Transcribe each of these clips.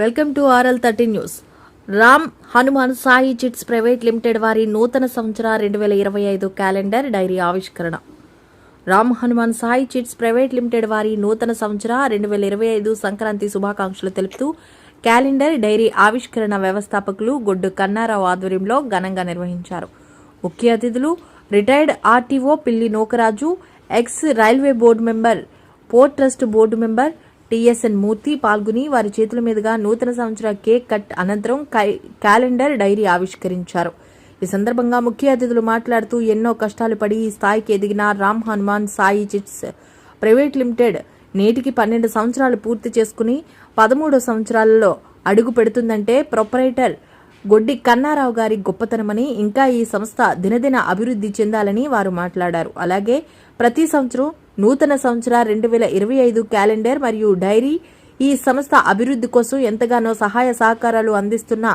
Welcome to RL thirty news. Ram Hanuman Sai chits private limited వారి నూతన సంవత్సర రెండు వేల ఇరవై ఐదు క్యాలెండర్ డైరీ ఆవిష్కరణ. Ram Hanuman Sai chits private limited వారి నూతన సంవత్సర రెండు వేల ఇరవై ఐదు సంక్రాంతి శుభాకాంక్షలు తెలుపుతూ క్యాలెండర్ డైరీ ఆవిష్కరణ వ్యవస్థాపకులు గొడ్డు కన్నారావు ఆధ్వర్యంలో ఘనంగా నిర్వహించారు. ముఖ్య అతిథులు retired RTO Pilli Nokaraju ex railway board member port trust board member TSN Murthy పాల్గొని వారి చేతుల మీదుగా నూతన సంవత్సర కేక్ కట్ అనంతరం కై- క్యాలెండర్ డైరీ ఆవిష్కరించారు. ఈ సందర్భంగా ముఖ్య అతిథులు మాట్లాడుతూ ఎన్నో కష్టాలు పడి ఈ స్థాయికి ఎదిగిన Ram Hanuman Sai chits private limited నేటికి పన్నెండు సంవత్సరాలు పూర్తి చేసుకుని పదమూడో సంవత్సరాలలో అడుగు పెడుతుందంటే ప్రొపరేటర్ గొడ్డి కన్నారావు గారి గొప్పతనమని ఇంకా ఈ సంస్థ దినదిన అభివృద్ధి చెందాలని వారు మాట్లాడారు. అలాగే ప్రతి సంవత్సరం నూతన సంవత్సర రెండు వేల ఇరవై ఐదు క్యాలెండర్ మరియు డైరీ ఈ సంస్థ అభివృద్ధి కోసం ఎంతగానో సహాయ సహకారాలు అందిస్తున్న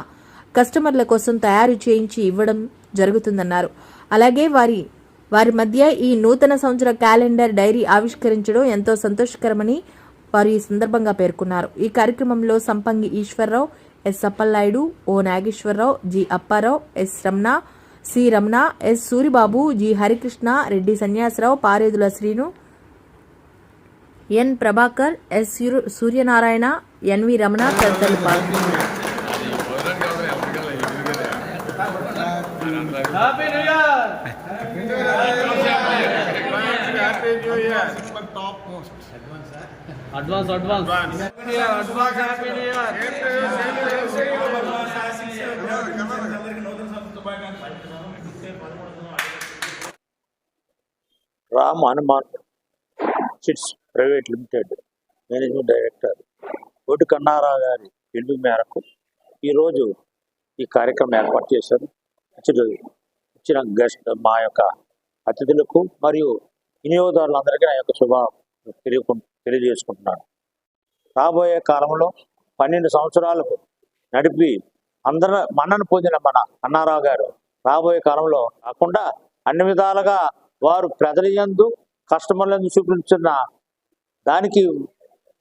కస్టమర్ల కోసం తయారు చేయించి ఇవ్వడం జరుగుతుందన్నారు. అలాగే వారి వారి మధ్య ఈ నూతన సంవత్సర క్యాలెండర్ డైరీ ఆవిష్కరించడం ఎంతో సంతోషకరమని వారు ఈ సందర్భంగా పేర్కొన్నారు. ఈ కార్యక్రమంలో Sampangi Eswararao S Appalanaidu O Nageswararao G Apparao S Ramana C Ramana S Suribabu G Harikrishna Reddy Sanyasirao Paredula Srinu N Prabhakar S Surya- Suryanarayana NV Ramana తదితరులు పాల్గొన్నారు New Year. Ram Hanuman chits private limited managing director Koti Kannarao గారి పిలుపు మేరకు ఈరోజు ఈ కార్యక్రమం ఏర్పాటు చేశారు. ఇచ్చిన ఇచ్చిన గెస్ట్ మా యొక్క అతిథులకు మరియు వినియోగదారులందరికీ నా యొక్క శుభ తెలియకు తెలియజేసుకుంటున్నాను. రాబోయే కాలంలో పన్నెండు సంవత్సరాలకు నడిపి అందరి మన్నను పొందిన మన అన్నారావు గారు రాబోయే కాలంలో కాకుండా అన్ని విధాలుగా వారు ప్రజల యందు కస్టమర్లందు చూపించిన దానికి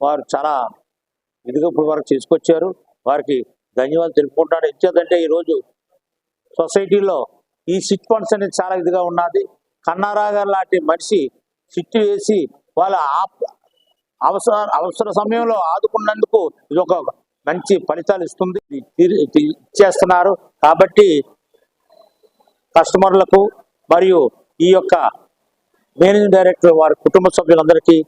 వారు చాలా ఇదిగా ఇప్పుడు వరకు తీసుకొచ్చారు. వారికి ధన్యవాదాలు తెలుపుకుంటాను ఇచ్చేదంటే ఈరోజు సొసైటీలో ఈ సిట్ ఫండ్స్ అనేది చాలా ఇదిగా ఉన్నది. కన్నారా గారు లాంటి మనిషి సిట్ వేసి వాళ్ళ ఆప్- అవసర అవసర సమయంలో ఆదుకున్నందుకు ఇది ఒక మంచి ఫలితాలు ఇస్తుంది. ఇచ్చేస్తున్నారు. కాబట్టి కస్టమర్లకు మరియు ఈ యొక్క మేనేజింగ్ డైరెక్టర్ వారి కుటుంబ సభ్యులందరికీ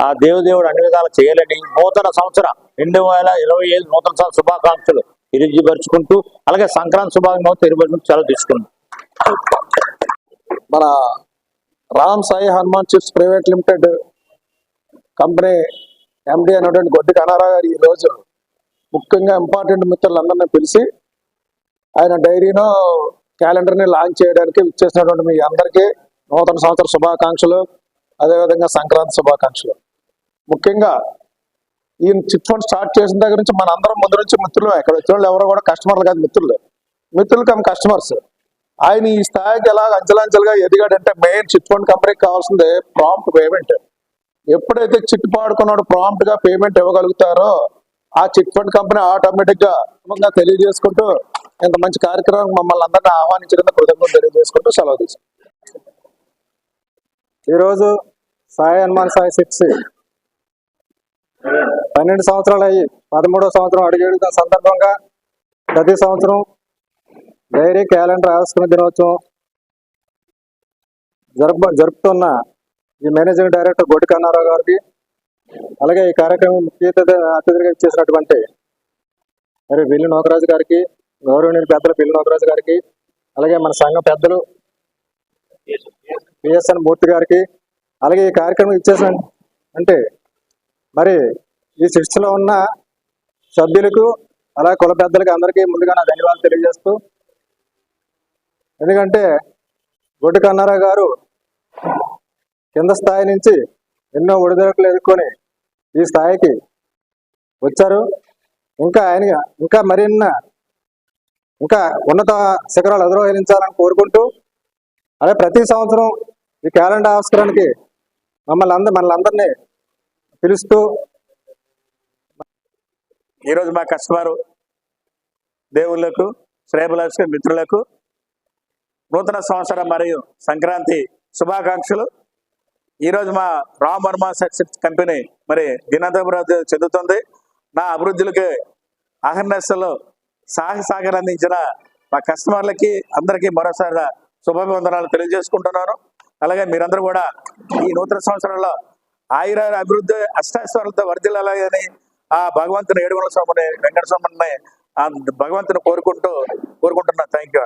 ఆ దేవుదేవుడు అన్ని విధాలు చేయాలని నూతన సంవత్సరం రెండు వేల ఇరవై ఐదు నూతన సంవత్సర శుభాకాంక్షలు తెలియజపరుచుకుంటూ అలాగే సంక్రాంతి శుభాకాంక్షలు తెలియపరుచుకుంటూ చాలా తీసుకున్నాం మన Ram Sai Hanuman chits private limited company MD అయినటువంటి గొడ్డి కనారావు గారు ఈ రోజు ముఖ్యంగా ఇంపార్టెంట్ మిత్రులందరినీ పిలిచి ఆయన డైరీను క్యాలెండర్ని లాంచ్ చేయడానికి ఇచ్చేసినటువంటి మీ అందరికీ నూతన సంవత్సర శుభాకాంక్షలు. అదేవిధంగా సంక్రాంతి శుభాకాంక్షలు. ముఖ్యంగా ఈయన చిట్ ఫండ్ స్టార్ట్ చేసిన దగ్గర నుంచి మన అందరం ముందు నుంచి మిత్రులు ఇక్కడ వచ్చిన ఎవరో కూడా కస్టమర్లు కాదు మిత్రులు. మిత్రులు కమ్ కస్టమర్స్. ఆయన ఈ స్థాయికి ఎలా అంచలంచలుగా ఎదిగాడంటే మెయిన్ చిట్ ఫండ్ కంపెనీకి కావాల్సింది ప్రాంప్ట్ పేమెంట్. ఎప్పుడైతే చిట్ పాడుకున్నాడు ప్రాంప్ట్గా పేమెంట్ ఇవ్వగలుగుతారో ఆ చిట్ ఫండ్ కంపెనీ ఆటోమేటిక్గా తెలియజేసుకుంటూ ఇంత మంచి కార్యక్రమం మమ్మల్ని అందరినీ ఆహ్వానించడం కృతజ్ఞతలు తెలియజేసుకుంటూ సెలవు తీసుకుంటాం ఈరోజు సాయి హనుమాన్ సాయి సిక్స్. పన్నెండు సంవత్సరాలు అయ్యి పదమూడో సంవత్సరం అడుగేడుతున్న సందర్భంగా ప్రతి సంవత్సరం డైరీ క్యాలెండర్ ఆవిష్కరణ దినోత్సవం జరుపు జరుపుతున్న ఈ మేనేజింగ్ డైరెక్టర్ గొడ్డి కన్నారావు గారికి అలాగే ఈ కార్యక్రమం ముఖ్య అతిథి అతిథిగా ఇచ్చేసినటువంటి మరి బిల్లు నోకరాజు గారికి గౌరవనీయులు పెద్దలు బిల్లు నోకరాజు గారికి అలాగే మన సంఘ పెద్దలు పిఎస్ఎన్ మూర్తి గారికి అలాగే ఈ కార్యక్రమం ఇచ్చేసాను అంటే మరి ఈ శిక్షలో ఉన్న సభ్యులకు అలా కుల పెద్దలకు అందరికీ ముందుగా నా ధన్యవాదాలు తెలియజేస్తూ ఎందుకంటే గొడ్డు కన్నారావు గారు కింద స్థాయి నుంచి ఎన్నో ఒడిదొడుకులు ఎదుర్కొని ఈ స్థాయికి వచ్చారు. ఇంకా ఆయన ఇంకా మరిన్న ఇంకా ఉన్నత శిఖరాలు అధిరోహించాలని కోరుకుంటూ అలాగే ప్రతి సంవత్సరం ఈ క్యాలెండర్ ఆవిష్కరణకి మమ్మల్ని అందరు మనల్ని అందరినీ పిలుస్తూ ఈరోజు మా కస్టమర్ దేవుళ్ళకు శ్రేయభిలాష మిత్రులకు నూతన సంవత్సరం మరియు సంక్రాంతి శుభాకాంక్షలు. ఈరోజు మా రామ్ వర్మ సక్సెస్ కంపెనీ మరి దినదభివృద్ధి చెందుతుంది. నా అభివృద్ధులకి అహర్నెస్లో సహాయ అందించిన మా కస్టమర్లకి అందరికీ మరోసారి శుభాభివందనాలు తెలియజేసుకుంటున్నాను. అలాగే మీరందరూ కూడా ఈ నూతన సంవత్సరంలో ఆయుర అభివృద్ధి అష్టాశ్వరులతో వర్ధిల్లాలని ఆ భగవంతుని ఏడుగుల స్వామిని వెంకట స్వామిని ఆ భగవంతుని కోరుకుంటూ కోరుకుంటున్నాను థ్యాంక్ యూ